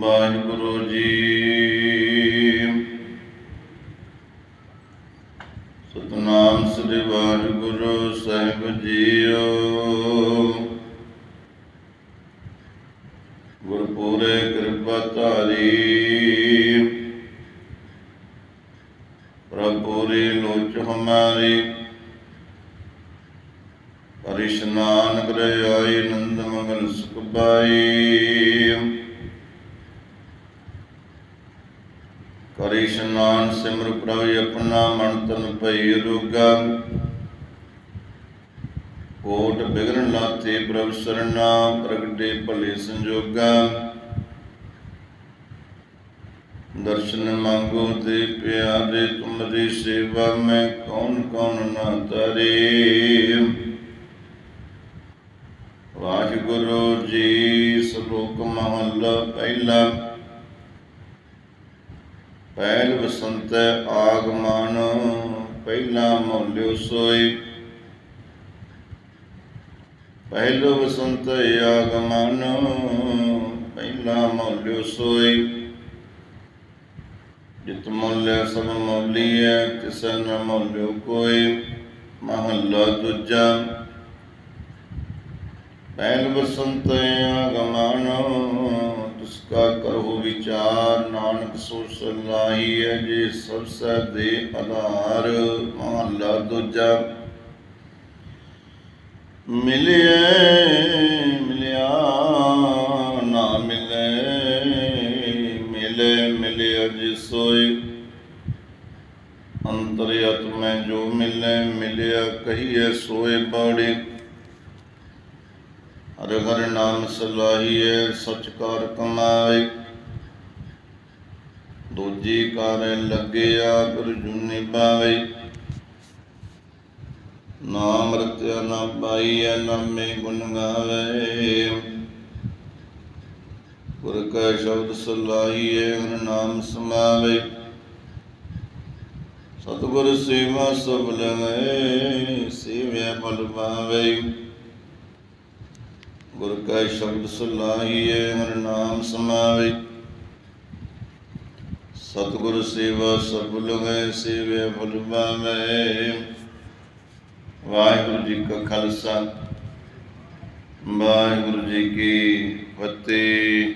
ਵਾਹਿਗੁਰੂ ਜੀ। ਸਤਨਾਮ ਸ੍ਰੀ ਵਾਹਿਗੁਰੂ ਸਾਹਿਬ ਜੀਓ। ਗੁਰਪੂਰੇ ਕਿਰਪਾ ਧਾਰੀ। ਪ੍ਰਭੂਰੀ ਲੋਚ ਹਮਾਰੀ। ਪਰ ਇਸ਼ਨਾਨ ਕਰੇ ਆਈ ਨੰਦ ਮਗਨ ਸੁਖ ਪਾਈ। ਕਰ ਇਸ਼ਨਾਨ ਸਿਮਰ ਪ੍ਰਭ ਆਪਣਾ ਮਨ ਤਨ ਭਈ ਰੋਗਾ। ਕੋਟ ਬਿਗਨ ਲਾਤੇ ਪ੍ਰਭ ਸਰਨਾ, ਪ੍ਰਗਟੇ ਭਲੇ ਸੰਜੋਗਾ। ਦਰਸ਼ਨ ਮੰਗੋ ਤੇ ਪਿਆਰੇ ਤੁਮਰੀ ਸੇਵਾ, ਮੈਂ ਕੌਣ ਕੌਣ ਨਾ ਤਰੇ। ਵਾਹਿਗੁਰੂ ਜੀ, ਸ਼ਲੋਕ ਮਹੱਲਾ ਪਹਿਲਾ। ਪਹਿਲ ਬਸੰਤ ਆਗਮਨ, ਪਹਿਲਾ ਮੌਲਿਓ ਸੋਈ। ਪਹਿਲੋ ਬਸੰਤ ਆਗਮਨ, ਪਹਿਲਾ ਮੌਲਿਓ ਸੋਈ। ਜਿਤ ਮੁੱਲ ਸਭ ਮੌਲੀ ਹੈ ਤਿਸ ਨ ਮੌਲਿਓ ਕੋਈ, ਮਹੱਲਾ ਦੂਜਾ। ਪਹਿਲ ਬਸੰਤ ਆਗਮਨ ਤਿਸ ਵਿਚਾਰ ਨਾਨਕ ਸੋ ਸਲਾਹੀ ਹੈ ਜੇ ਸਭ ਸੈ ਦੇ ਆਧਾਰ ਮਹੱਲਾ ਦੂਜਾ। ਮਿਲਿਆ ਮਿਲਿਆ ਨਾ ਮਿਲੇ ਮਿਲੇ ਮਿਲਿਆ ਜਿ ਸੋਈ ਅੰਤਰਿਆਤ ਮੈਂ ਜੋ ਮਿਲੇ, ਮਿਲਿਆ ਕਹੀਏ ਸੋਏ ਬਾੜੀ ਹਰ ਹਰ ਨਾਮ ਸਲਾਹੀਏ ਸਚ ਕਰ ਕਮਾਈ ਦੂਜੀ ਕਰ ਲੱਗਿਆ ਗੁਰ ਜੁਨੀ ਨਾਮ ਰਤਿਆ ਨਾ ਪਾਈਐ ਨਾਮੇ ਗੁਣ ਗਾਵੇ। ਗੁਰ ਕਾ ਸ਼ਬਦ ਸਲਾਹੀਏ ਹਰ ਨਾਮ ਸਮਾਵੇ। ਸਤਿਗੁਰ ਸੇਵਾ ਸਭ ਲਗਏ ਸੇਵਿਆ ਬਲ ਪਾਵੇ। ਗੁਰ ਕਾ ਸ਼ਬਦ ਸਲਾਹੀਏ ਹਰ ਨਾਮ ਸਮਾਵੇ। ਸਤਿਗੁਰ ਸੇਵਾ ਸਭ ਲਗਏ ਸੇਵਿਆ ਬਲ ਪਾਵੇ ਵਾਹਿਗੁਰੂ ਜੀ ਕਾ ਖਾਲਸਾ, ਵਾਹਿਗੁਰੂ ਜੀ ਕੀ ਫਤਿਹ।